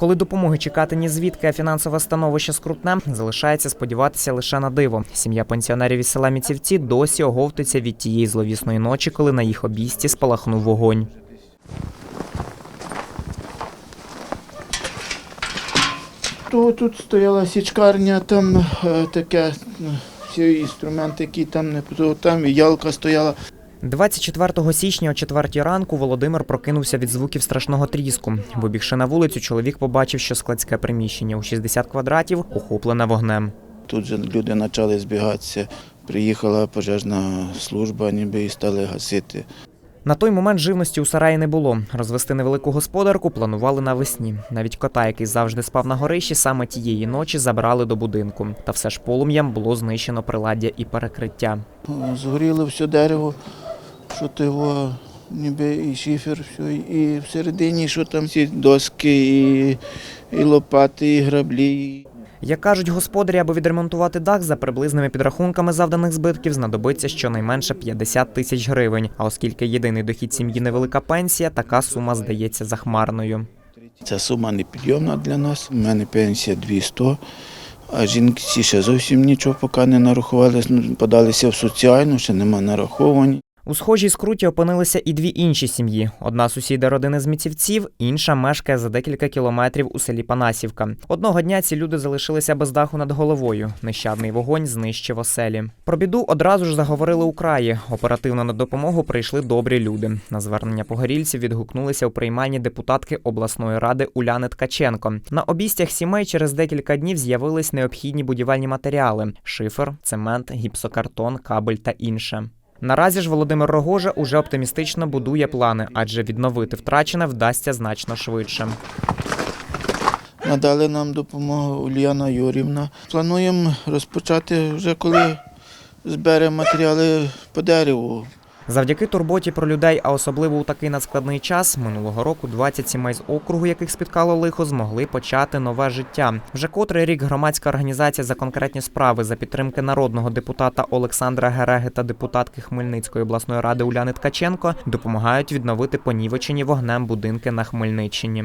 Коли допомоги чекати ні звідки, а фінансове становище скрутне, залишається сподіватися лише на диво. Сім'я пенсіонерів із села Міцівці досі оговтується від тієї зловісної ночі, коли на їх обійсті спалахнув вогонь. То тут стояла січкарня, там е, таке, ну, всі інструменти, які там не там ялка стояла. 24 січня о 4 ранку Володимир прокинувся від звуків страшного тріску. Вибігши на вулицю, чоловік побачив, що складське приміщення у 60 квадратів охоплене вогнем. Тут же люди почали збігатися. Приїхала пожежна служба, ніби і стали гасити. На той момент живності у сараї не було. Розвести невелику господарку планували навесні. Навіть кота, який завжди спав на горищі, саме тієї ночі забрали до будинку. Та все ж полум'ям було знищено приладдя і перекриття. Згоріло все дерево, що то його, ніби і шифер, все, і всередині, що там всі доски, і, і лопати, і граблі. Як кажуть господарі, аби відремонтувати дах за приблизними підрахунками завданих збитків, знадобиться щонайменше 50 тисяч гривень. А оскільки єдиний дохід сім'ї невелика пенсія, така сума здається захмарною. Ця сума непідйомна для нас. У мене пенсія 200, а жінки ще зовсім нічого поки не нарахували. Ну, Подалися в соціальну, ще нема нараховані. У схожій скруті опинилися і дві інші сім'ї. Одна сусіда родини з міцівців, інша мешкає за декілька кілометрів у селі Панасівка. Одного дня ці люди залишилися без даху над головою. Нещадний вогонь знищив оселі. Про біду одразу ж заговорили у краї. Оперативно на допомогу прийшли добрі люди. На звернення погорільців відгукнулися у приймальні депутатки обласної ради Уляни Ткаченко. На обійстях сімей через декілька днів з'явились необхідні будівельні матеріали: шифер, цемент, гіпсокартон, кабель та інше. Наразі ж Володимир Рогожа уже оптимістично будує плани, адже відновити втрачене вдасться значно швидше. Надали нам допомогу Ульяна Юрівна. Плануємо розпочати вже коли зберемо матеріали по дереву. Завдяки турботі про людей, а особливо у такий надскладний час, минулого року 20 сімей з округу, яких спіткало лихо, змогли почати нове життя. Вже котрий рік громадська організація за конкретні справи за підтримки народного депутата Олександра Гереги та депутатки Хмельницької обласної ради Уляни Ткаченко допомагають відновити понівечені вогнем будинки на Хмельниччині.